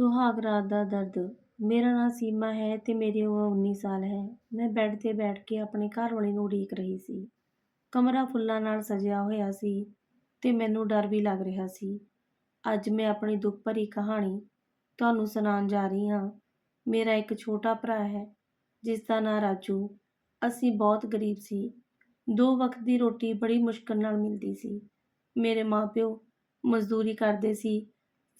ਸੁਹਾਗ ਰਾਤ ਦਾ ਦਰਦ। ਮੇਰਾ ਨਾਂ ਸੀਮਾ ਹੈ ਤੇ ਮੇਰੀ ਉਮਰ 19 ਸਾਲ ਹੈ। ਮੈਂ ਬੈੱਡ 'ਤੇ ਬੈਠ ਕੇ ਆਪਣੇ ਘਰ ਵਾਲੇ ਨੂੰ ਉਡੀਕ ਰਹੀ ਸੀ। ਕਮਰਾ ਫੁੱਲਾਂ ਨਾਲ ਸਜਿਆ ਹੋਇਆ ਸੀ ਤੇ ਮੈਨੂੰ ਡਰ ਵੀ ਲੱਗ ਰਿਹਾ ਸੀ। ਅੱਜ ਮੈਂ ਆਪਣੀ ਦੁੱਖ ਭਰੀ ਕਹਾਣੀ ਤੁਹਾਨੂੰ ਸੁਣਾਉਣ ਜਾ ਰਹੀ ਹਾਂ। ਮੇਰਾ ਇੱਕ ਛੋਟਾ ਭਰਾ ਹੈ, ਜਿਸ ਦਾ ਨਾਂ ਰਾਜੂ। ਅਸੀਂ ਬਹੁਤ ਗਰੀਬ ਸੀ। ਦੋ ਵਕਤ ਦੀ ਰੋਟੀ ਬੜੀ ਮੁਸ਼ਕਲ ਨਾਲ ਮਿਲਦੀ ਸੀ। ਮੇਰੇ ਮਾਪਿਓ ਮਜ਼ਦੂਰੀ ਕਰਦੇ ਸੀ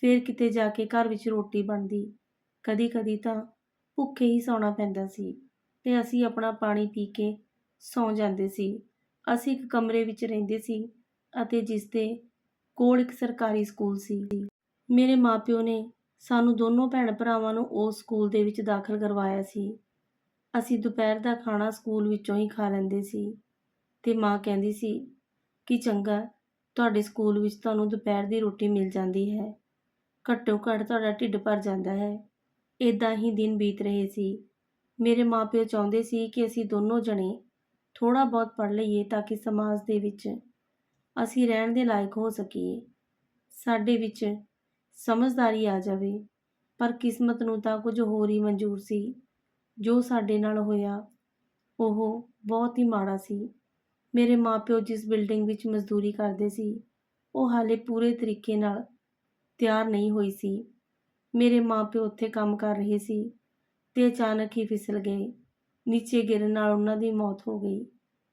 ਫਿਰ ਕਿਤੇ ਜਾ ਕੇ ਘਰ ਵਿੱਚ ਰੋਟੀ ਬਣਦੀ। ਕਦੀ-ਕਦੀ ਤਾਂ ਭੁੱਖੇ ਹੀ ਸੌਣਾ ਪੈਂਦਾ ਸੀ ਤੇ ਅਸੀਂ ਆਪਣਾ ਪਾਣੀ ਪੀ ਕੇ ਸੌਂ ਜਾਂਦੇ ਸੀ। ਅਸੀਂ ਇੱਕ ਕਮਰੇ ਵਿੱਚ ਰਹਿੰਦੇ ਸੀ ਅਤੇ ਜਿਸ ਦੇ ਕੋਲ ਇੱਕ ਸਰਕਾਰੀ ਸਕੂਲ ਸੀ। ਮੇਰੇ ਮਾਪਿਓ ਨੇ ਸਾਨੂੰ ਦੋਨੋਂ ਭੈਣ ਭਰਾਵਾਂ ਨੂੰ ਉਸ ਸਕੂਲ ਦੇ ਵਿੱਚ ਦਾਖਲ ਕਰਵਾਇਆ ਸੀ। ਅਸੀਂ ਦੁਪਹਿਰ ਦਾ ਖਾਣਾ ਸਕੂਲ ਵਿੱਚੋਂ ਹੀ ਖਾ ਲੈਂਦੇ ਸੀ ਤੇ ਮਾਂ ਕਹਿੰਦੀ ਸੀ ਕਿ ਚੰਗਾ, ਤੁਹਾਡੇ ਸਕੂਲ ਵਿੱਚ ਤੁਹਾਨੂੰ ਦੁਪਹਿਰ ਦੀ ਰੋਟੀ ਮਿਲ ਜਾਂਦੀ ਹੈ। ਘੱਟੋ ਘੱਟ ਤੁਹਾਡਾ ਢਿੱਡ ਭਰ ਜਾਂਦਾ ਹੈ। ਇਦਾਂ ਹੀ ਦਿਨ ਬੀਤ ਰਹੇ ਸੀ। ਮੇਰੇ ਮਾਪਿਓ ਚਾਹੁੰਦੇ ਸੀ ਕਿ ਅਸੀਂ ਦੋਨੋਂ ਜਣੇ ਥੋੜਾ ਬਹੁਤ ਪੜ੍ਹ ਲਈਏ ਤਾਂ ਕਿ ਸਮਾਜ ਦੇ ਵਿੱਚ ਅਸੀਂ ਰਹਿਣ ਦੇ ਲਾਇਕ ਹੋ ਸਕੀਏ। ਸਾਡੇ ਵਿੱਚ ਸਮਝਦਾਰੀ ਆ ਜਾਵੇ, ਪਰ ਕਿਸਮਤ ਨੂੰ ਤਾਂ ਕੁਝ ਹੋਰ ਹੀ ਮਨਜ਼ੂਰ ਸੀ। ਜੋ ਸਾਡੇ ਨਾਲ ਹੋਇਆ, ਉਹ ਬਹੁਤ ਹੀ ਮਾੜਾ ਸੀ। ਮੇਰੇ ਮਾਪਿਓ ਜਿਸ ਬਿਲਡਿੰਗ ਵਿੱਚ ਮਜ਼ਦੂਰੀ ਕਰਦੇ ਸੀ, ਉਹ ਹਾਲੇ ਪੂਰੇ ਤਰੀਕੇ ਨਾਲ ਤਿਆਰ ਨਹੀਂ ਹੋਈ ਸੀ। ਮੇਰੇ ਮਾਪਿਓ ਉੱਥੇ ਕੰਮ ਕਰ ਰਹੇ ਸੀ ਤੇ ਅਚਾਨਕ ਹੀ ਫਿਸਲ ਗਏ। ਨੀਚੇ ਗਿਰਨ ਨਾਲ ਉਹਨਾਂ ਦੀ ਮੌਤ ਹੋ ਗਈ।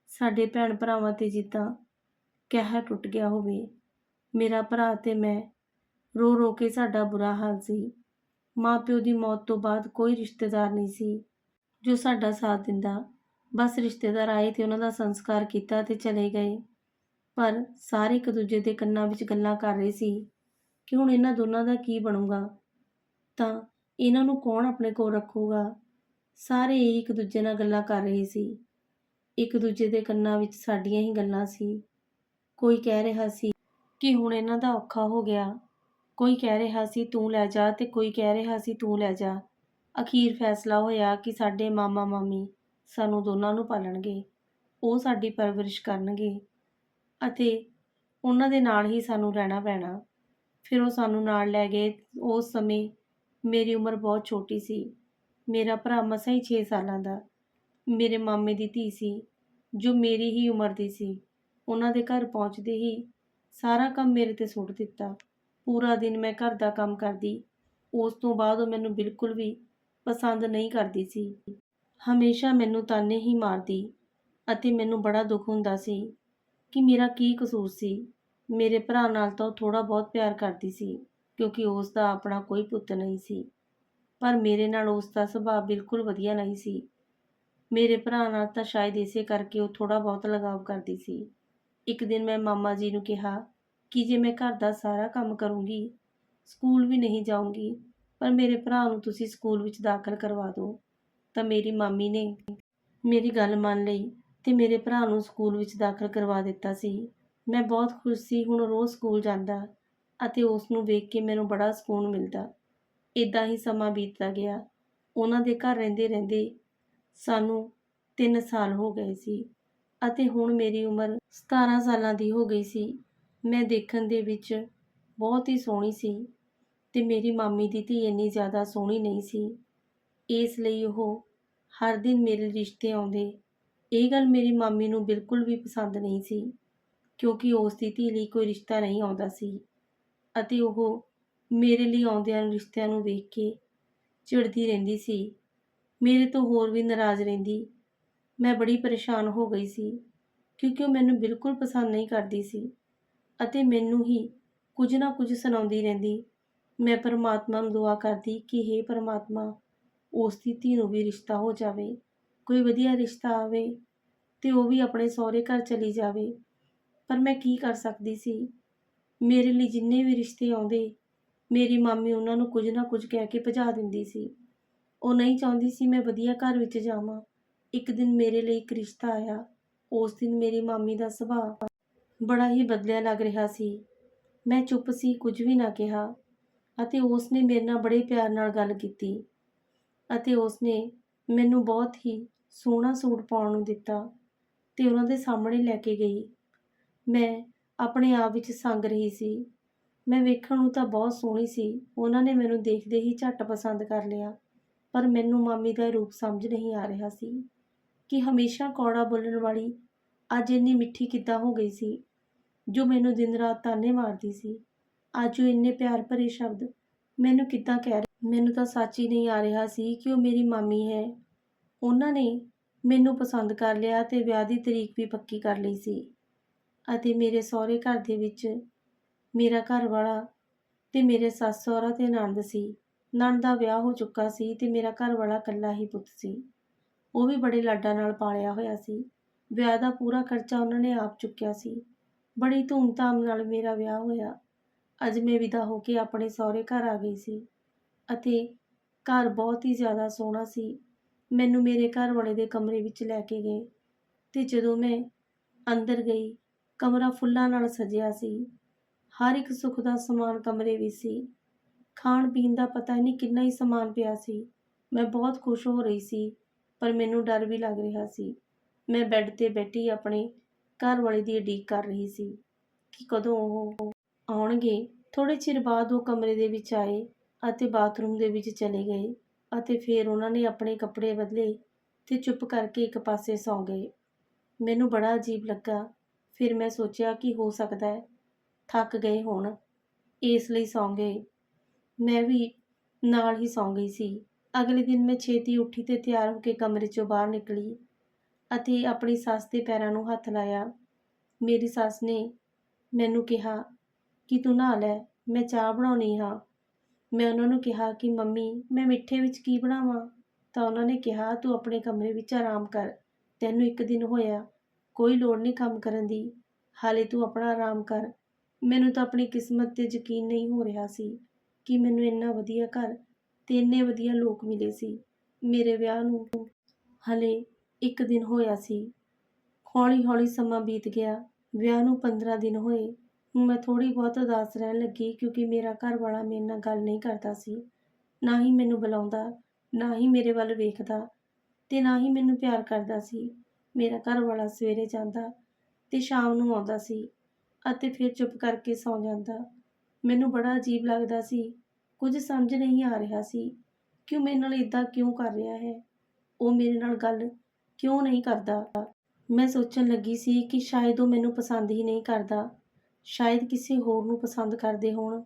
ਸਾਡੇ ਭੈਣ ਭਰਾਵਾਂ ਤੇ ਜਿੱਦਾਂ ਕਹਿਰ ਟੁੱਟ ਗਿਆ ਹੋਵੇ। ਮੇਰਾ ਭਰਾ ਤੇ ਮੈਂ ਰੋ ਰੋ ਕੇ ਸਾਡਾ ਬੁਰਾ ਹਾਲ ਸੀ। ਮਾਪਿਓ ਦੀ ਮੌਤ ਤੋਂ ਬਾਅਦ ਕੋਈ ਰਿਸ਼ਤੇਦਾਰ ਨਹੀਂ ਸੀ ਜੋ ਸਾਡਾ ਸਾਥ ਦਿੰਦਾ। ਬਸ ਰਿਸ਼ਤੇਦਾਰ ਆਏ ਤੇ ਉਹਨਾਂ ਦਾ ਸੰਸਕਾਰ ਕੀਤਾ ਤੇ ਚਲੇ ਗਏ। ਪਰ ਸਾਰੇ ਇੱਕ ਦੂਜੇ ਦੇ ਕੰਨਾਂ ਵਿੱਚ ਗੱਲਾਂ ਕਰ ਰਹੇ ਸੀ। ਕਿ ਹੁਣ ਇਹਨਾਂ ਦੋਨਾਂ ਦਾ ਕੀ ਬਣੂਗਾ? ਤਾਂ ਇਹਨਾਂ ਨੂੰ ਕੌਣ ਆਪਣੇ ਕੋਲ ਰੱਖੂਗਾ? ਸਾਰੇ ਹੀ ਇੱਕ ਦੂਜੇ ਨਾਲ ਗੱਲਾਂ ਕਰ ਰਹੇ ਸੀ। ਇੱਕ ਦੂਜੇ ਦੇ ਕੰਨਾਂ ਵਿੱਚ ਸਾਡੀਆਂ ਹੀ ਗੱਲਾਂ ਸੀ। ਕੋਈ ਕਹਿ ਰਿਹਾ ਸੀ ਕਿ ਹੁਣ ਇਹਨਾਂ ਦਾ ਔਖਾ ਹੋ ਗਿਆ। ਕੋਈ ਕਹਿ ਰਿਹਾ ਸੀ, ਤੂੰ ਲੈ ਜਾ, ਤੇ ਕੋਈ ਕਹਿ ਰਿਹਾ ਸੀ, ਤੂੰ ਲੈ ਜਾ। ਅਖੀਰ ਫੈਸਲਾ ਹੋਇਆ ਕਿ ਸਾਡੇ ਮਾਮਾ ਮਾਮੀ ਸਾਨੂੰ ਦੋਨਾਂ ਨੂੰ ਪਾਲਣਗੇ। ਉਹ ਸਾਡੀ ਪਰਵਰਿਸ਼ ਕਰਨਗੇ ਅਤੇ ਉਹਨਾਂ ਦੇ ਨਾਲ ਹੀ ਸਾਨੂੰ ਰਹਿਣਾ ਪੈਣਾ। ਫਿਰ ਉਹ ਸਾਨੂੰ ਨਾਲ ਲੈ ਗਏ। ਉਸ ਸਮੇਂ ਮੇਰੀ ਉਮਰ ਬਹੁਤ ਛੋਟੀ ਸੀ। ਮੇਰਾ ਭਰਾ ਮਸਾਂ ਹੀ 6 ਸਾਲਾਂ ਦਾ। ਮੇਰੇ ਮਾਮੇ ਦੀ ਧੀ ਸੀ, ਜੋ ਮੇਰੀ ਹੀ ਉਮਰ ਦੀ ਸੀ। ਉਹਨਾਂ ਦੇ ਘਰ ਪਹੁੰਚਦੇ ਹੀ ਸਾਰਾ ਕੰਮ ਮੇਰੇ ਤੇ ਸੁੱਟ ਦਿੱਤਾ। ਪੂਰਾ ਦਿਨ ਮੈਂ ਘਰ ਦਾ ਕੰਮ ਕਰਦੀ। ਉਸ ਤੋਂ ਬਾਅਦ ਉਹ ਮੈਨੂੰ ਬਿਲਕੁਲ ਵੀ ਪਸੰਦ ਨਹੀਂ ਕਰਦੀ ਸੀ। ਹਮੇਸ਼ਾ ਮੈਨੂੰ ਤਾਨੇ ਹੀ ਮਾਰਦੀ ਅਤੇ ਮੈਨੂੰ ਬੜਾ ਦੁੱਖ ਹੁੰਦਾ ਸੀ ਕਿ ਮੇਰਾ ਕੀ ਕਸੂਰ ਸੀ। ਮੇਰੇ ਭਰਾ ਨਾਲ ਤਾਂ ਉਹ ਥੋੜਾ ਬਹੁਤ ਪਿਆਰ ਕਰਦੀ ਸੀ, ਕਿਉਂਕਿ ਉਸ ਦਾ ਆਪਣਾ ਕੋਈ ਪੁੱਤ ਨਹੀਂ ਸੀ। ਪਰ ਮੇਰੇ ਨਾਲ ਉਸ ਦਾ ਸੁਭਾਅ ਬਿਲਕੁਲ ਵਧੀਆ ਨਹੀਂ ਸੀ। ਮੇਰੇ ਭਰਾ ਨਾਲ ਤਾਂ ਸ਼ਾਇਦ ਇਸੇ ਕਰਕੇ ਉਹ ਥੋੜਾ ਬਹੁਤ ਲਗਾਵ ਕਰਦੀ ਸੀ। ਇੱਕ ਦਿਨ ਮੈਂ ਮਾਮਾ ਜੀ ਨੂੰ ਕਿਹਾ ਕਿ ਜੇ ਮੈਂ ਘਰ ਦਾ ਸਾਰਾ ਕੰਮ ਕਰੂੰਗੀ, ਸਕੂਲ ਵੀ ਨਹੀਂ ਜਾਊਂਗੀ, ਪਰ ਮੇਰੇ ਭਰਾ ਨੂੰ ਤੁਸੀਂ ਸਕੂਲ ਵਿੱਚ ਦਾਖਲ ਕਰਵਾ ਦਿਓ, ਤਾਂ ਮੇਰੀ ਮਾਮੀ ਨੇ ਮੇਰੀ ਗੱਲ ਮੰਨ ਲਈ ਤੇ ਮੇਰੇ ਭਰਾ ਨੂੰ ਸਕੂਲ ਵਿੱਚ ਦਾਖਲ ਕਰਵਾ ਦਿੱਤਾ ਸੀ। ਮੈਂ ਬਹੁਤ ਖੁਸ਼ ਸੀ ਹੁਣ ਰੋਜ਼ ਸਕੂਲ ਜਾਂਦਾ ਅਤੇ ਉਸ ਨੂੰ ਵੇਖ ਕੇ ਮੈਨੂੰ ਬੜਾ ਸਕੂਨ ਮਿਲਦਾ। ਇਦਾਂ ਹੀ ਸਮਾਂ ਬੀਤਦਾ ਗਿਆ। ਉਹਨਾਂ ਦੇ ਘਰ ਰਹਿੰਦੇ ਰਹਿੰਦੇ ਸਾਨੂੰ 3 ਸਾਲ ਹੋ ਗਏ ਸੀ ਅਤੇ ਹੁਣ ਮੇਰੀ ਉਮਰ 17 ਸਾਲਾਂ ਦੀ ਹੋ ਗਈ ਸੀ। ਮੈਂ ਦੇਖਣ ਦੇ ਵਿੱਚ ਬਹੁਤ ਹੀ ਸੋਹਣੀ ਸੀ ਤੇ ਮੇਰੀ ਮਾਮੀ ਦੀ ਧੀ ਇੰਨੀ ਜ਼ਿਆਦਾ ਸੋਹਣੀ ਨਹੀਂ ਸੀ। ਇਸ ਲਈ ਉਹ ਹਰ ਦਿਨ ਮੇਰੇ ਰਿਸ਼ਤੇ ਆਉਂਦੇ। ਇਹ ਗੱਲ ਮੇਰੀ ਮਾਮੀ ਨੂੰ ਬਿਲਕੁਲ ਵੀ ਪਸੰਦ ਨਹੀਂ ਸੀ। ਕਿਉਂਕਿ ਉਸ ਦੀ ਧੀ ਲਈ ਕੋਈ ਰਿਸ਼ਤਾ ਨਹੀਂ ਆਉਂਦਾ ਸੀ ਅਤੇ ਉਹ ਮੇਰੇ ਲਈ ਆਉਂਦਿਆਂ ਰਿਸ਼ਤਿਆਂ ਨੂੰ ਵੇਖ ਕੇ ਚਿੜਦੀ ਰਹਿੰਦੀ ਸੀ। ਮੇਰੇ ਤੋਂ ਹੋਰ ਵੀ ਨਾਰਾਜ਼ ਰਹਿੰਦੀ। ਮੈਂ ਬੜੀ ਪਰੇਸ਼ਾਨ ਹੋ ਗਈ ਸੀ ਕਿਉਂਕਿ ਉਹ ਮੈਨੂੰ ਬਿਲਕੁਲ ਪਸੰਦ ਨਹੀਂ ਕਰਦੀ ਸੀ ਅਤੇ ਮੈਨੂੰ ਹੀ ਕੁਝ ਨਾ ਕੁਝ ਸੁਣਾਉਂਦੀ ਰਹਿੰਦੀ। ਮੈਂ ਪਰਮਾਤਮਾ ਨੂੰ ਦੁਆ ਕਰਦੀ ਕਿ हे ਪਰਮਾਤਮਾ, ਉਸ ਦੀ ਧੀ ਨੂੰ ਵੀ ਰਿਸ਼ਤਾ ਹੋ ਜਾਵੇ, ਕੋਈ ਵਧੀਆ ਰਿਸ਼ਤਾ ਆਵੇ ਤੇ ਉਹ ਵੀ ਆਪਣੇ ਸਹੁਰੇ ਘਰ ਚਲੀ ਜਾਵੇ। ਪਰ ਮੈਂ ਕੀ ਕਰ ਸਕਦੀ ਸੀ? ਮੇਰੇ ਲਈ ਜਿੰਨੇ ਵੀ ਰਿਸ਼ਤੇ ਆਉਂਦੇ, ਮੇਰੀ ਮਾਮੀ ਉਹਨਾਂ ਨੂੰ ਕੁਝ ਨਾ ਕੁਝ ਕਹਿ ਕੇ ਭਜਾ ਦਿੰਦੀ ਸੀ। ਉਹ ਨਹੀਂ ਚਾਹੁੰਦੀ ਸੀ ਮੈਂ ਵਧੀਆ ਘਰ ਵਿੱਚ ਜਾਵਾਂ। ਇੱਕ ਦਿਨ ਮੇਰੇ ਲਈ ਇੱਕ ਰਿਸ਼ਤਾ ਆਇਆ। ਉਸ ਦਿਨ ਮੇਰੀ ਮਾਮੀ ਦਾ ਸੁਭਾਅ ਬੜਾ ਹੀ ਬਦਲਿਆ ਲੱਗ ਰਿਹਾ ਸੀ। ਮੈਂ ਚੁੱਪ ਸੀ, ਕੁਝ ਵੀ ਨਾ ਕਿਹਾ ਅਤੇ ਉਸ ਨੇ ਮੇਰੇ ਨਾਲ ਬੜੇ ਪਿਆਰ ਨਾਲ ਗੱਲ ਕੀਤੀ ਅਤੇ ਉਸ ਨੇ ਮੈਨੂੰ ਬਹੁਤ ਹੀ ਸੋਹਣਾ ਸੂਟ ਪਾਉਣ ਨੂੰ ਦਿੱਤਾ ਤੇ ਉਹਨਾਂ ਦੇ ਸਾਹਮਣੇ ਲੈ ਕੇ ਗਈ। ਮੈਂ ਆਪਣੇ ਆਪ ਵਿੱਚ ਸੰਗ ਰਹੀ ਸੀ। ਮੈਂ ਵੇਖਣ ਨੂੰ ਤਾਂ ਬਹੁਤ ਸੋਹਣੀ ਸੀ। ਉਹਨਾਂ ਨੇ ਮੈਨੂੰ ਦੇਖਦੇ ਹੀ ਝੱਟ ਪਸੰਦ ਕਰ ਲਿਆ, ਪਰ ਮੈਨੂੰ ਮਾਮੀ ਦਾ ਰੂਪ ਸਮਝ ਨਹੀਂ ਆ ਰਿਹਾ ਸੀ ਕਿ ਹਮੇਸ਼ਾ ਕੌੜਾ ਬੋਲਣ ਵਾਲੀ ਅੱਜ ਇੰਨੀ ਮਿੱਠੀ ਕਿੱਦਾਂ ਹੋ ਗਈ ਸੀ, ਜੋ ਮੈਨੂੰ ਦਿਨ ਰਾਤ ਤਾਨੇ ਮਾਰਦੀ ਸੀ। ਅੱਜ ਉਹ ਇੰਨੇ ਪਿਆਰ ਭਰੇ ਸ਼ਬਦ ਮੈਨੂੰ ਕਿੱਦਾਂ ਕਹਿ ਰਹੀ? ਮੈਨੂੰ ਤਾਂ ਸੱਚ ਹੀ ਨਹੀਂ ਆ ਰਿਹਾ ਸੀ ਕਿ ਉਹ ਮੇਰੀ ਮਾਮੀ ਹੈ। ਉਹਨਾਂ ਨੇ ਮੈਨੂੰ ਪਸੰਦ ਕਰ ਲਿਆ ਤੇ ਵਿਆਹ ਦੀ ਤਰੀਕ ਵੀ ਪੱਕੀ ਕਰ ਲਈ ਸੀ। ਅਤੇ ਮੇਰੇ ਸਹੁਰੇ ਘਰ ਦੇ ਵਿੱਚ ਮੇਰਾ ਘਰ ਵਾਲਾ ਤੇ ਮੇਰੇ ਸੱਸ ਸਹੁਰਾ ਤੇ ਨਣਦ ਸੀ। ਨਣਦ ਦਾ ਵਿਆਹ ਹੋ ਚੁੱਕਾ ਸੀ ਤੇ ਮੇਰਾ ਘਰ ਵਾਲਾ ਇਕੱਲਾ ਹੀ ਪੁੱਤ ਸੀ। ਉਹ ਵੀ ਬੜੇ ਲਾਡਾਂ ਨਾਲ ਪਾਲਿਆ ਹੋਇਆ ਸੀ। ਵਿਆਹ ਦਾ ਪੂਰਾ ਖਰਚਾ ਉਹਨਾਂ ਨੇ ਆਪ ਚੁੱਕਿਆ ਸੀ। ਬੜੀ ਧੂਮਧਾਮ ਨਾਲ ਮੇਰਾ ਵਿਆਹ ਹੋਇਆ। ਅੱਜ ਮੈਂ ਵਿਦਾ ਹੋ ਕੇ ਆਪਣੇ ਸਹੁਰੇ ਘਰ ਆ ਗਈ ਸੀ ਅਤੇ ਘਰ ਬਹੁਤ ਹੀ ਜ਼ਿਆਦਾ ਸੋਹਣਾ ਸੀ। ਮੈਨੂੰ ਮੇਰੇ ਘਰ ਵਾਲੇ ਦੇ ਕਮਰੇ ਵਿੱਚ ਲੈ ਕੇ ਗਏ ਤੇ ਜਦੋਂ ਮੈਂ ਅੰਦਰ ਗਈ ਕਮਰਾ ਫੁੱਲਾਂ ਨਾਲ ਸਜਿਆ ਸੀ। ਹਰ ਇੱਕ ਸੁੱਖ ਦਾ ਸਮਾਨ ਕਮਰੇ ਵਿੱਚ ਸੀ। ਖਾਣ ਪੀਣ ਦਾ ਪਤਾ ਨਹੀਂ ਕਿੰਨਾ ਹੀ ਸਮਾਨ ਪਿਆ ਸੀ। ਮੈਂ ਬਹੁਤ ਖੁਸ਼ ਹੋ ਰਹੀ ਸੀ, ਪਰ ਮੈਨੂੰ ਡਰ ਵੀ ਲੱਗ ਰਿਹਾ ਸੀ। ਮੈਂ ਬੈੱਡ ਤੇ ਬੈਠੀ ਆਪਣੇ ਘਰ ਵਾਲੇ ਦੀ ਉਡੀਕ ਕਰ ਰਹੀ ਸੀ ਕਿ ਕਦੋਂ ਉਹ ਆਉਣਗੇ। ਥੋੜੇ ਚਿਰ ਬਾਅਦ ਉਹ ਕਮਰੇ ਦੇ ਵਿੱਚ ਆਏ ਅਤੇ ਬਾਥਰੂਮ ਦੇ ਵਿੱਚ ਚਲੇ ਗਏ ਅਤੇ ਫਿਰ ਉਹਨਾਂ ਨੇ ਆਪਣੇ ਕੱਪੜੇ ਬਦਲੇ ਤੇ ਚੁੱਪ ਕਰਕੇ ਇੱਕ ਪਾਸੇ ਸੌਂ ਗਏ। ਮੈਨੂੰ ਬੜਾ ਅਜੀਬ ਲੱਗਾ ਫਿਰ ਮੈਂ ਸੋਚਿਆ ਕਿ ਹੋ ਸਕਦਾ ਹੈ। ਥੱਕ ਗਏ ਹੋਣ। ਇਸ ਲਈ ਸੌਂ ਗਏ। ਮੈਂ ਵੀ ਨਾਲ ਹੀ ਸੌਂ ਗਈ ਸੀ। ਅਗਲੇ ਦਿਨ ਮੈਂ ਛੇਤੀ ਉੱਠੀ ਤੇ ਤਿਆਰ ਹੋ ਕੇ ਕਮਰੇ 'ਚੋਂ ਬਾਹਰ ਨਿਕਲੀ ਅਤੇ ਆਪਣੀ ਸੱਸ ਦੇ ਪੈਰਾਂ ਨੂੰ ਹੱਥ ਲਾਇਆ। ਮੇਰੀ ਸੱਸ ਨੇ ਮੈਨੂੰ ਕਿਹਾ, ਕਿ ਤੂੰ ਨਹਾ ਲੈ ਮੈਂ ਚਾਹ ਬਣਾਉਣੀ ਹਾਂ। ਮੈਂ ਉਹਨਾਂ ਨੂੰ ਕਿਹਾ ਕਿ, ਮੰਮੀ, ਮੈਂ ਮਿੱਠੇ ਵਿੱਚ ਕੀ ਬਣਾਵਾਂ? ਤਾਂ ਉਹਨਾਂ ਨੇ ਕਿਹਾ, ਤੂੰ ਆਪਣੇ ਕਮਰੇ ਵਿੱਚ ਆਰਾਮ ਕਰ। ਤੈਨੂੰ ਇੱਕ ਦਿਨ ਹੋਇਆ ਕੋਈ ਲੋੜ ਨਹੀਂ ਕੰਮ ਕਰਨ ਦੀ। ਹਾਲੇ ਤੂੰ ਆਪਣਾ ਆਰਾਮ ਕਰ। ਮੈਨੂੰ ਤਾਂ ਆਪਣੀ ਕਿਸਮਤ ਤੇ ਯਕੀਨ ਨਹੀਂ ਹੋ ਰਿਹਾ ਸੀ ਕਿ ਮੈਨੂੰ ਇੰਨਾ ਵਧੀਆ ਘਰ ਤੇ ਇੰਨੇ ਵਧੀਆ ਲੋਕ ਮਿਲੇ ਸੀ। ਮੇਰੇ ਵਿਆਹ ਨੂੰ ਹਲੇ ਇੱਕ ਦਿਨ ਹੋਇਆ ਸੀ। ਹੌਲੀ ਹੌਲੀ ਸਮਾਂ ਬੀਤ ਗਿਆ। ਵਿਆਹ ਨੂੰ 15 ਦਿਨ ਹੋਏ। ਮੈਂ ਥੋੜੀ ਬਹੁਤ ਉਦਾਸ ਰਹਿਣ ਲੱਗੀ ਕਿਉਂਕਿ ਮੇਰਾ ਘਰ ਵਾਲਾ ਮੇਰੇ ਨਾਲ ਗੱਲ ਨਹੀਂ ਕਰਦਾ ਸੀ। ਨਾ ਹੀ ਮੈਨੂੰ ਬੁਲਾਉਂਦਾ, ਨਾ ਹੀ ਮੇਰੇ ਵੱਲ ਵੇਖਦਾ ਤੇ ਨਾ ਹੀ ਮੈਨੂੰ ਪਿਆਰ ਕਰਦਾ ਸੀ। ਮੇਰਾ ਘਰ ਵਾਲਾ ਸਵੇਰੇ ਜਾਂਦਾ ਤੇ ਸ਼ਾਮ ਨੂੰ ਆਉਂਦਾ ਸੀ ਅਤੇ ਫਿਰ ਚੁੱਪ ਕਰਕੇ ਸੌਂ ਜਾਂਦਾ। ਮੈਨੂੰ ਬੜਾ ਅਜੀਬ ਲੱਗਦਾ ਸੀ, ਕੁਝ ਸਮਝ ਨਹੀਂ ਆ ਰਿਹਾ ਸੀ ਕਿ ਉਹ ਮੇਰੇ ਨਾਲ ਇਦਾਂ ਕਿਉਂ ਕਰ ਰਿਹਾ ਹੈ। ਉਹ ਮੇਰੇ ਨਾਲ ਗੱਲ ਕਿਉਂ ਨਹੀਂ ਕਰਦਾ? ਮੈਂ ਸੋਚਣ ਲੱਗੀ ਸੀ ਕਿ ਸ਼ਾਇਦ ਉਹ ਮੈਨੂੰ ਪਸੰਦ ਹੀ ਨਹੀਂ ਕਰਦਾ, ਸ਼ਾਇਦ ਕਿਸੇ ਹੋਰ ਨੂੰ ਪਸੰਦ ਕਰਦੇ ਹੋਣ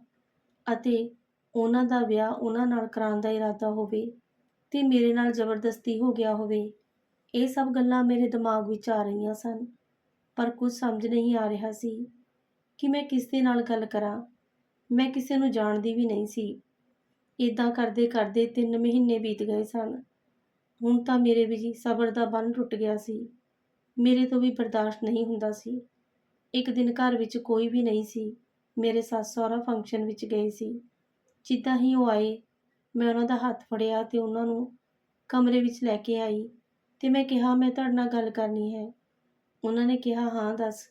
ਅਤੇ ਉਹਨਾਂ ਦਾ ਵਿਆਹ ਉਹਨਾਂ ਨਾਲ ਕਰਾਉਣ ਦਾ ਇਰਾਦਾ ਹੋਵੇ ਤੇ ਮੇਰੇ ਨਾਲ ਜ਼ਬਰਦਸਤੀ ਹੋ ਗਿਆ ਹੋਵੇ। ਇਹ ਸਭ ਗੱਲਾਂ ਮੇਰੇ ਦਿਮਾਗ ਵਿੱਚ ਆ ਰਹੀਆਂ ਸਨ, ਪਰ ਕੁਝ ਸਮਝ ਨਹੀਂ ਆ ਰਿਹਾ ਸੀ ਕਿ ਮੈਂ ਕਿਸ ਦੇ ਨਾਲ ਗੱਲ ਕਰਾਂ। ਮੈਂ ਕਿਸੇ ਨੂੰ ਜਾਣਦੀ ਵੀ ਨਹੀਂ ਸੀ। ਇਦਾਂ ਕਰਦੇ ਕਰਦੇ 3 ਮਹੀਨੇ ਬੀਤ ਗਏ ਸਨ। ਹੁਣ ਤਾਂ ਮੇਰੇ ਵੀ ਸਬਰ ਦਾ ਬੰਨ ਟੁੱਟ ਗਿਆ ਸੀ। ਮੇਰੇ ਤੋਂ ਵੀ ਬਰਦਾਸ਼ਤ ਨਹੀਂ ਹੁੰਦਾ ਸੀ। ਇੱਕ ਦਿਨ ਘਰ ਵਿੱਚ ਕੋਈ ਵੀ ਨਹੀਂ ਸੀ। ਮੇਰੇ ਸੱਸ ਸਹੁਰਾ ਫੰਕਸ਼ਨ ਵਿੱਚ ਗਏ ਸੀ। ਜਿੱਦਾਂ ਹੀ ਉਹ ਆਏ, ਮੈਂ ਉਹਨਾਂ ਦਾ ਹੱਥ ਫੜਿਆ ਤੇ ਉਹਨਾਂ ਨੂੰ ਕਮਰੇ ਵਿੱਚ ਲੈ ਕੇ ਆਈ। ਤੇ ਮੈਂ ਕਿਹਾ, ਮੈਂ ਤੁਹਾਡੇ ਨਾਲ ਗੱਲ ਕਰਨੀ ਹੈ। ਉਹਨਾਂ ਨੇ ਕਿਹਾ, ਹਾਂ, ਦੱਸ,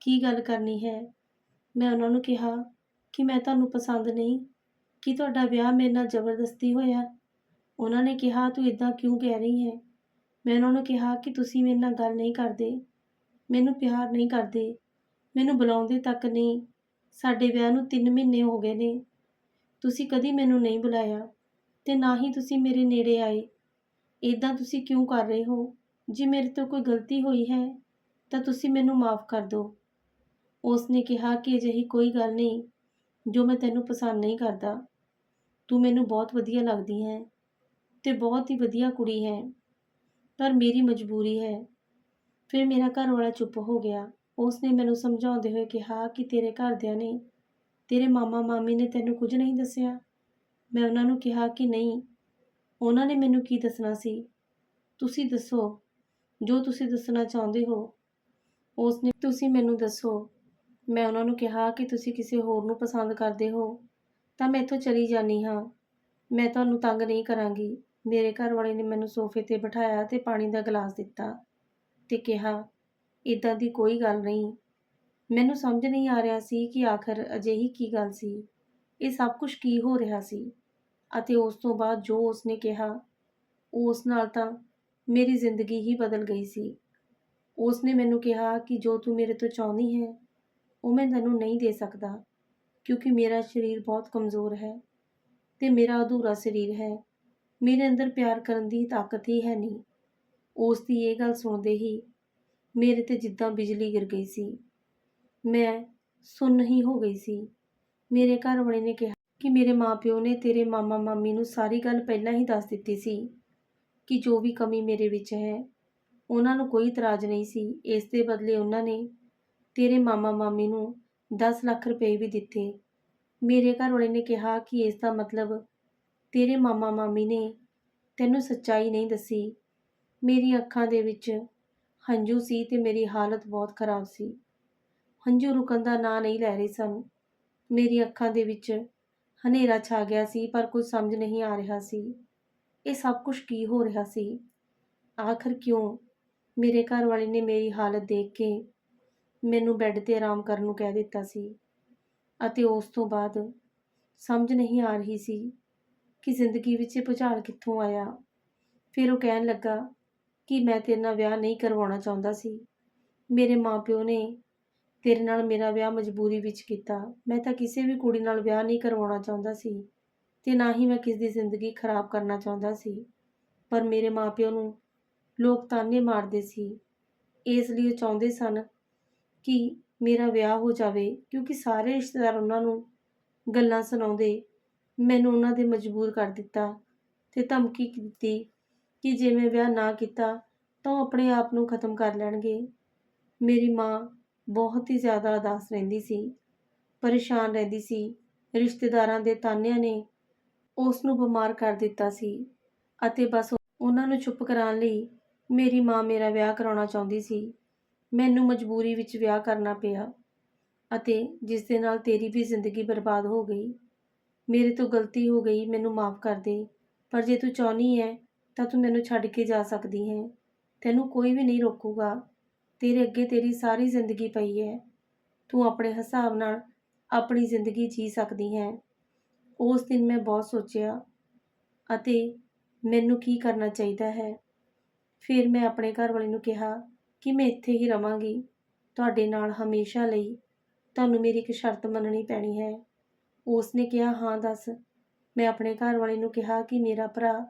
ਕੀ ਗੱਲ ਕਰਨੀ ਹੈ? ਮੈਂ ਉਹਨਾਂ ਨੂੰ ਕਿਹਾ ਕਿ ਮੈਂ ਤੁਹਾਨੂੰ ਪਸੰਦ ਨਹੀਂ, ਕਿ ਤੁਹਾਡਾ ਵਿਆਹ ਮੇਰੇ ਨਾਲ ਜ਼ਬਰਦਸਤੀ ਹੋਇਆ। ਉਹਨਾਂ ਨੇ ਕਿਹਾ, ਤੂੰ ਇਦਾਂ ਕਿਉਂ ਕਹਿ ਰਹੀ ਹੈ? ਮੈਂ ਉਹਨਾਂ ਨੂੰ ਕਿਹਾ ਕਿ ਤੁਸੀਂ ਮੇਰੇ ਨਾਲ ਗੱਲ ਨਹੀਂ ਕਰਦੇ, ਮੈਨੂੰ ਪਿਆਰ ਨਹੀਂ ਕਰਦੇ, ਮੈਨੂੰ ਬੁਲਾਉਂਦੇ ਤੱਕ ਨਹੀਂ। ਸਾਡੇ ਵਿਆਹ ਨੂੰ 3 ਮਹੀਨੇ ਹੋ ਗਏ ਨੇ। ਤੁਸੀਂ ਕਦੀ ਮੈਨੂੰ ਨਹੀਂ ਬੁਲਾਇਆ ਤੇ ਨਾ ਹੀ ਤੁਸੀਂ ਮੇਰੇ ਨੇੜੇ ਆਏ। ਇਦਾਂ ਤੁਸੀਂ ਕਿਉਂ ਕਰ ਰਹੇ ਹੋ? ਜੇ ਮੇਰੇ ਤੋਂ ਕੋਈ ਗਲਤੀ ਹੋਈ ਹੈ, ਤਾਂ ਤੁਸੀਂ ਮੈਨੂੰ ਮਾਫ ਕਰ ਦਿਓ। ਉਸ ਨੇ ਕਿਹਾ ਕਿ ਅਜਿਹੀ ਕੋਈ ਗੱਲ ਨਹੀਂ, ਜੋ ਮੈਂ ਤੈਨੂੰ ਪਸੰਦ ਨਹੀਂ ਕਰਦਾ। ਤੂੰ ਮੈਨੂੰ ਬਹੁਤ ਵਧੀਆ ਲੱਗਦੀ ਹੈ ਤੇ ਬਹੁਤ ਹੀ ਵਧੀਆ ਕੁੜੀ ਹੈ, ਪਰ ਮੇਰੀ ਮਜਬੂਰੀ ਹੈ। ਫਿਰ ਮੇਰਾ ਘਰ ਵਾਲਾ ਚੁੱਪ ਹੋ ਗਿਆ। ਉਸ ਨੇ ਮੈਨੂੰ ਸਮਝਾਉਂਦੇ ਹੋਏ ਕਿਹਾ ਕਿ ਤੇਰੇ ਘਰਦਿਆਂ ਨੇ, ਤੇਰੇ ਮਾਮਾ ਮਾਮੀ ਨੇ ਤੈਨੂੰ ਕੁਝ ਨਹੀਂ ਦੱਸਿਆ। ਮੈਂ ਉਹਨਾਂ ਨੂੰ ਕਿਹਾ ਕਿ ਨਹੀਂ ਉਹਨਾਂ ਨੇ ਮੈਨੂੰ ਕੀ ਦੱਸਣਾ ਸੀ? ਤੁਸੀਂ ਦੱਸੋ। ਜੋ ਤੁਸੀਂ ਦੱਸਣਾ ਚਾਹੁੰਦੇ ਹੋ, ਉਸ ਨੇ ਤੁਸੀਂ ਮੈਨੂੰ ਦੱਸੋ। ਮੈਂ ਉਹਨਾਂ ਨੂੰ ਕਿਹਾ ਕਿ ਤੁਸੀਂ ਕਿਸੇ ਹੋਰ ਨੂੰ ਪਸੰਦ ਕਰਦੇ ਹੋ, ਤਾਂ ਮੈਂ ਇੱਥੋਂ ਚਲੀ ਜਾਨੀ ਹਾਂ। ਮੈਂ ਤੁਹਾਨੂੰ ਤੰਗ ਨਹੀਂ ਕਰਾਂਗੀ। ਮੇਰੇ ਘਰ ਵਾਲੇ ਨੇ ਮੈਨੂੰ ਸੋਫੇ ਤੇ ਬਿਠਾਇਆ ਤੇ ਪਾਣੀ ਦਾ ਗਲਾਸ ਦਿੱਤਾ ਤੇ ਕਿਹਾ ਇਦਾਂ ਦੀ ਕੋਈ ਗੱਲ ਨਹੀਂ। ਮੈਨੂੰ ਸਮਝ ਨਹੀਂ ਆ ਰਿਹਾ ਸੀ ਕਿ ਆਖਰ ਅਜਿਹੀ ਕੀ ਗੱਲ ਸੀ। ਇਹ ਸਭ ਕੁਝ ਕੀ ਹੋ ਰਿਹਾ ਸੀ? ਅਤੇ ਉਸ ਤੋਂ ਬਾਅਦ ਜੋ ਉਸਨੇ ਕਿਹਾ, ਉਸ ਨਾਲ ਤਾਂ ਮੇਰੀ ਜ਼ਿੰਦਗੀ ਹੀ ਬਦਲ ਗਈ ਸੀ। ਉਸ ਨੇ ਮੈਨੂੰ ਕਿਹਾ ਕਿ ਜੋ ਤੂੰ ਮੇਰੇ ਤੋਂ ਚਾਹੁੰਦੀ ਹੈ, ਉਹ ਮੈਂ ਤੈਨੂੰ ਨਹੀਂ ਦੇ ਸਕਦਾ, ਕਿਉਂਕਿ ਮੇਰਾ ਸਰੀਰ ਬਹੁਤ ਕਮਜ਼ੋਰ ਹੈ ਤੇ ਮੇਰਾ ਅਧੂਰਾ ਸਰੀਰ ਹੈ। ਮੇਰੇ ਅੰਦਰ ਪਿਆਰ ਕਰਨ ਦੀ ਤਾਕਤ ਹੀ ਹੈ ਨਹੀਂ। ਉਸ ਦੀ ਇਹ ਗੱਲ ਸੁਣਦੇ ਹੀ ਮੇਰੇ ਤੇ ਜਿੱਦਾਂ ਬਿਜਲੀ ਗਿਰ ਗਈ ਸੀ। ਮੈਂ ਸੁੰਨ ਹੀ ਹੋ ਗਈ ਸੀ। ਮੇਰੇ ਘਰ ਵਾਲੇ ਨੇ ਕਿਹਾ ਕਿ ਮੇਰੇ ਮਾਪਿਓ ਨੇ ਤੇਰੇ ਮਾਮਾ ਮਾਮੀ ਨੂੰ ਸਾਰੀ ਗੱਲ ਪਹਿਲਾਂ ਹੀ ਦੱਸ ਦਿੱਤੀ ਸੀ ਕਿ ਜੋ ਵੀ ਕਮੀ ਮੇਰੇ ਵਿੱਚ ਹੈ, ਉਹਨਾਂ ਨੂੰ ਕੋਈ ਇਤਰਾਜ਼ ਨਹੀਂ ਸੀ। ਇਸ ਦੇ ਬਦਲੇ ਉਹਨਾਂ ਨੇ ਤੇਰੇ ਮਾਮਾ ਮਾਮੀ ਨੂੰ 10 ਲੱਖ ਰੁਪਏ ਵੀ ਦਿੱਤੇ। ਮੇਰੇ ਘਰ ਵਾਲੇ ਨੇ ਕਿਹਾ ਕਿ ਇਸ ਦਾ ਮਤਲਬ ਤੇਰੇ ਮਾਮਾ ਮਾਮੀ ਨੇ ਤੈਨੂੰ ਸੱਚਾਈ ਨਹੀਂ ਦੱਸੀ। ਮੇਰੀ ਅੱਖਾਂ ਦੇ ਵਿੱਚ ਹੰਝੂ ਸੀ ਤੇ ਮੇਰੀ ਹਾਲਤ ਬਹੁਤ ਖਰਾਬ ਸੀ। ਹੰਝੂ ਰੁਕਣ ਦਾ ਨਾਂ ਨਹੀਂ ਲੈ ਰਹੇ ਸਨ। ਮੇਰੀ ਅੱਖਾਂ ਦੇ ਵਿੱਚ ਹਨੇਰਾ ਛਾ ਗਿਆ ਸੀ, ਪਰ ਕੁਝ ਸਮਝ ਨਹੀਂ ਆ ਰਿਹਾ ਸੀ। ਇਹ ਸਭ ਕੁਝ ਕੀ ਹੋ ਰਿਹਾ ਸੀ? ਆਖਰ ਕਿਉਂ? ਮੇਰੇ ਘਰ ਵਾਲੇ ਨੇ ਮੇਰੀ ਹਾਲਤ ਦੇਖ ਕੇ ਮੈਨੂੰ ਬੈੱਡ ਤੇ ਆਰਾਮ ਕਰਨ ਨੂੰ ਕਹਿ ਦਿੱਤਾ ਸੀ ਅਤੇ ਉਸ ਤੋਂ ਬਾਅਦ ਸਮਝ ਨਹੀਂ ਆ ਰਹੀ ਸੀ ਕਿ ਜ਼ਿੰਦਗੀ ਵਿੱਚ ਇਹ ਭੁਚਾਲ ਕਿੱਥੋਂ ਆਇਆ। ਫਿਰ ਉਹ ਕਹਿਣ ਲੱਗਾ ਕਿ ਮੈਂ ਤੇਰੇ ਨਾਲ ਵਿਆਹ ਨਹੀਂ ਕਰਵਾਉਣਾ ਚਾਹੁੰਦਾ ਸੀ। ਮੇਰੇ ਮਾਪਿਓ ਨੇ ਤੇਰੇ ਨਾਲ ਮੇਰਾ ਵਿਆਹ ਮਜਬੂਰੀ ਵਿੱਚ ਕੀਤਾ। ਮੈਂ ਤਾਂ ਕਿਸੇ ਵੀ ਕੁੜੀ ਨਾਲ ਵਿਆਹ ਨਹੀਂ ਕਰਵਾਉਣਾ ਚਾਹੁੰਦਾ ਸੀ ਤੇ ਨਾ ਹੀ ਮੈਂ ਕਿਸ ਦੀ ਜ਼ਿੰਦਗੀ ਖਰਾਬ ਕਰਨਾ ਚਾਹੁੰਦਾ ਸੀ। ਪਰ ਮੇਰੇ ਮਾਪਿਓ ਨੂੰ ਲੋਕ ਤਾਨੇ ਮਾਰਦੇ ਸੀ। ਇਸ ਲਈ ਉਹ ਚਾਹੁੰਦੇ ਸਨ ਕਿ ਮੇਰਾ ਵਿਆਹ ਹੋ ਜਾਵੇ, ਕਿਉਂਕਿ ਸਾਰੇ ਰਿਸ਼ਤੇਦਾਰ ਉਹਨਾਂ ਨੂੰ ਗੱਲਾਂ ਸੁਣਾਉਂਦੇ। ਮੈਨੂੰ ਉਹਨਾਂ ਦੇ ਮਜਬੂਰ ਕਰ ਦਿੱਤਾ ਤੇ ਧਮਕੀ ਦਿੱਤੀ ਕਿ ਜੇ ਮੈਂ ਵਿਆਹ ਨਾ ਕੀਤਾ ਤਾਂ ਉਹ ਆਪਣੇ ਆਪ ਨੂੰ ਖਤਮ ਕਰ ਲੈਣਗੇ। ਮੇਰੀ ਮਾਂ ਬਹੁਤ ਹੀ ਜ਼ਿਆਦਾ ਉਦਾਸ ਰਹਿੰਦੀ ਸੀ, ਪਰੇਸ਼ਾਨ ਰਹਿੰਦੀ ਸੀ, ਰਿਸ਼ਤੇਦਾਰਾਂ ਦੇ ਤਾਨਿਆਂ ਨੇ ਉਸ ਨੂੰ ਬਿਮਾਰ ਕਰ ਦਿੱਤਾ ਸੀ ਅਤੇ ਬਸ ਉਹਨਾਂ ਨੂੰ ਚੁੱਪ ਕਰਾਉਣ ਲਈ ਮੇਰੀ ਮਾਂ ਮੇਰਾ ਵਿਆਹ ਕਰਾਉਣਾ ਚਾਹੁੰਦੀ ਸੀ। ਮੈਨੂੰ ਮਜਬੂਰੀ ਵਿੱਚ ਵਿਆਹ ਕਰਨਾ ਪਿਆ ਅਤੇ ਜਿਸ ਦੇ ਨਾਲ ਤੇਰੀ ਵੀ ਜ਼ਿੰਦਗੀ ਬਰਬਾਦ ਹੋ ਗਈ। ਮੇਰੇ ਤੋਂ ਗਲਤੀ ਹੋ ਗਈ, ਮੈਨੂੰ ਮਾਫ ਕਰ ਦੇ, ਪਰ ਜੇ ਤੂੰ ਚਾਹਨੀ ਹੈ ਤਾਂ ਤੂੰ ਮੈਨੂੰ ਛੱਡ ਕੇ ਜਾ ਸਕਦੀ ਹੈ। ਤੈਨੂੰ ਕੋਈ ਵੀ ਨਹੀਂ ਰੋਕੂਗਾ। ਤੇਰੇ ਅੱਗੇ ਤੇਰੀ ਸਾਰੀ ਜ਼ਿੰਦਗੀ ਪਈ ਹੈ। ਤੂੰ ਆਪਣੇ ਹਿਸਾਬ ਨਾਲ ਆਪਣੀ ਜ਼ਿੰਦਗੀ ਜੀ ਸਕਦੀ ਹੈ। ਉਸ ਦਿਨ ਮੈਂ ਬਹੁਤ ਸੋਚਿਆ ਅਤੇ ਮੈਨੂੰ ਕੀ ਕਰਨਾ ਚਾਹੀਦਾ ਹੈ। ਫਿਰ ਮੈਂ ਆਪਣੇ ਘਰ ਵਾਲੇ ਨੂੰ ਕਿਹਾ ਕਿ ਮੈਂ ਇੱਥੇ ਹੀ ਰਵਾਂਗੀ। ਤੁਹਾਡੇ ਨਾਲ ਹਮੇਸ਼ਾ ਲਈ ਤੁਹਾਨੂੰ ਮੇਰੀ ਇੱਕ ਸ਼ਰਤ ਮੰਨਣੀ ਪੈਣੀ ਹੈ। ਉਸ ਨੇ ਕਿਹਾ, ਹਾਂ, ਦੱਸ। ਮੈਂ ਆਪਣੇ ਘਰ ਵਾਲੇ ਨੂੰ ਕਿਹਾ ਕਿ ਮੇਰਾ ਭਰਾ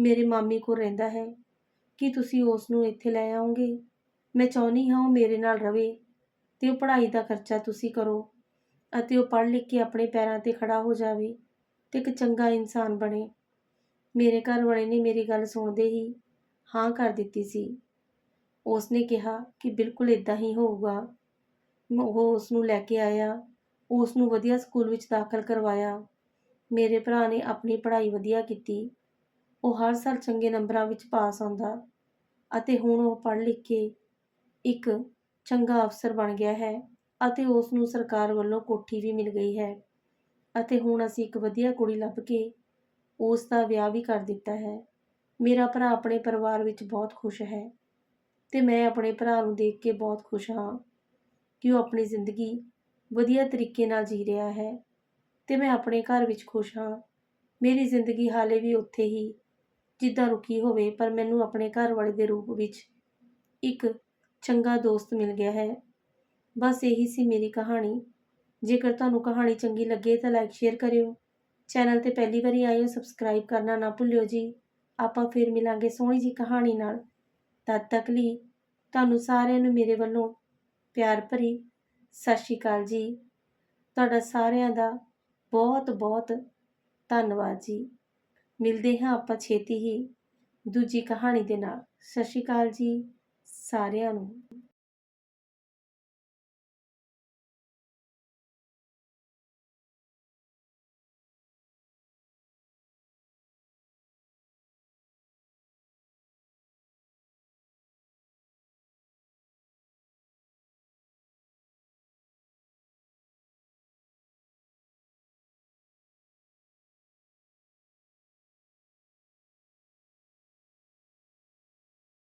ਮੇਰੇ ਮਾਮੀ ਕੋਲ ਰਹਿੰਦਾ ਹੈ। ਕੀ ਤੁਸੀਂ ਉਸ ਨੂੰ ਇੱਥੇ ਲੈ ਆਓਗੇ? ਮੈਂ ਚਾਹੁੰਦੀ ਹਾਂ ਉਹ ਮੇਰੇ ਨਾਲ ਰਵੇ ਤੇ ਉਹ ਪੜ੍ਹਾਈ ਦਾ ਖਰਚਾ ਤੁਸੀਂ ਕਰੋ ਅਤੇ ਉਹ ਪੜ੍ਹ ਲਿਖ ਕੇ ਆਪਣੇ ਪੈਰਾਂ ਤੇ ਖੜਾ ਹੋ ਜਾਵੇ ਤੇ ਇੱਕ ਚੰਗਾ ਇਨਸਾਨ ਬਣੇ। ਮੇਰੇ ਘਰ ਵਾਲੇ ਨੇ ਮੇਰੀ ਗੱਲ ਸੁਣਦੇ ਹੀ ਹਾਂ ਕਰ ਦਿੱਤੀ ਸੀ। ਉਸ ਨੇ ਕਿਹਾ ਕਿ ਬਿਲਕੁਲ ਇਦਾਂ ਹੀ ਹੋਊਗਾ। ਉਹ ਉਸ ਨੂੰ ਲੈ ਕੇ ਆਇਆ ਉਸ ਨੂੰ ਵਧੀਆ ਸਕੂਲ ਵਿੱਚ ਦਾਖਲ ਕਰਵਾਇਆ। ਮੇਰੇ ਭਰਾ ਨੇ ਆਪਣੀ ਪੜ੍ਹਾਈ ਵਧੀਆ ਕੀਤੀ। ਉਹ ਹਰ ਸਾਲ ਚੰਗੇ ਨੰਬਰਾਂ ਵਿੱਚ ਪਾਸ ਆਉਂਦਾ ਅਤੇ ਹੁਣ ਉਹ ਪੜ੍ਹ ਲਿਖ ਕੇ ਇੱਕ ਚੰਗਾ ਅਫਸਰ ਬਣ ਗਿਆ ਹੈ ਅਤੇ ਉਸ ਨੂੰ ਸਰਕਾਰ ਵੱਲੋਂ ਕੋਠੀ ਵੀ ਮਿਲ ਗਈ ਹੈ ਅਤੇ ਹੁਣ ਅਸੀਂ ਇੱਕ ਵਧੀਆ ਕੁੜੀ ਲੱਭ ਕੇ ਉਸ ਦਾ ਵਿਆਹ ਵੀ ਕਰ ਦਿੱਤਾ ਹੈ। ਮੇਰਾ ਭਰਾ ਆਪਣੇ ਪਰਿਵਾਰ ਵਿੱਚ ਬਹੁਤ ਖੁਸ਼ ਹੈ ਤੇ ਮੈਂ ਆਪਣੇ ਭਰਾ ਨੂੰ ਦੇਖ ਕੇ ਬਹੁਤ ਖੁਸ਼ ਹਾਂ ਕਿ ਉਹ ਆਪਣੀ ਜ਼ਿੰਦਗੀ ਵਧੀਆ ਤਰੀਕੇ ਨਾਲ ਜੀ ਰਿਹਾ ਹੈ ਤੇ ਮੈਂ ਆਪਣੇ ਘਰ ਵਿੱਚ ਖੁਸ਼ ਹਾਂ। ਮੇਰੀ ਜ਼ਿੰਦਗੀ ਹਾਲੇ ਵੀ ਉੱਥੇ ਹੀ ਜਿੱਦਾਂ ਰੁਕੀ ਹੋਵੇ ਪਰ ਮੈਨੂੰ ਆਪਣੇ ਘਰ ਵਾਲੇ ਦੇ ਰੂਪ ਵਿੱਚ ਇੱਕ ਚੰਗਾ ਦੋਸਤ ਮਿਲ ਗਿਆ ਹੈ। ਬਸ ਇਹੀ ਸੀ ਮੇਰੀ ਕਹਾਣੀ। ਜੇਕਰ ਤੁਹਾਨੂੰ ਕਹਾਣੀ ਚੰਗੀ ਲੱਗੇ ਤਾਂ ਲਾਈਕ ਸ਼ੇਅਰ ਕਰਿਓ। ਚੈਨਲ ਤੇ ਪਹਿਲੀ ਵਾਰੀ ਆਏ ਹੋ ਸਬਸਕ੍ਰਾਈਬ ਕਰਨਾ ਨਾ ਭੁੱਲਿਓ ਜੀ। ਆਪਾਂ ਫਿਰ ਮਿਲਾਂਗੇ ਸੋਹਣੀ ਜੀ ਕਹਾਣੀ ਨਾਲ। ਤਦ ਤੱਕ ਲਈ ਤੁਹਾਨੂੰ ਸਾਰਿਆਂ ਨੂੰ ਮੇਰੇ ਵੱਲੋਂ ਪਿਆਰ ਭਰੀ ਸਤਿ ਸ਼੍ਰੀ ਅਕਾਲ ਜੀ। ਤੁਹਾਡਾ ਸਾਰਿਆਂ ਦਾ ਬਹੁਤ ਬਹੁਤ ਧੰਨਵਾਦ ਜੀ। ਮਿਲਦੇ ਹਾਂ ਆਪਾਂ ਛੇਤੀ ਹੀ ਦੂਜੀ ਕਹਾਣੀ ਦੇ ਨਾਲ। ਸਤਿ ਸ਼੍ਰੀ ਅਕਾਲ ਜੀ। ਸਾਰਿਆਂ ਨੂੰ।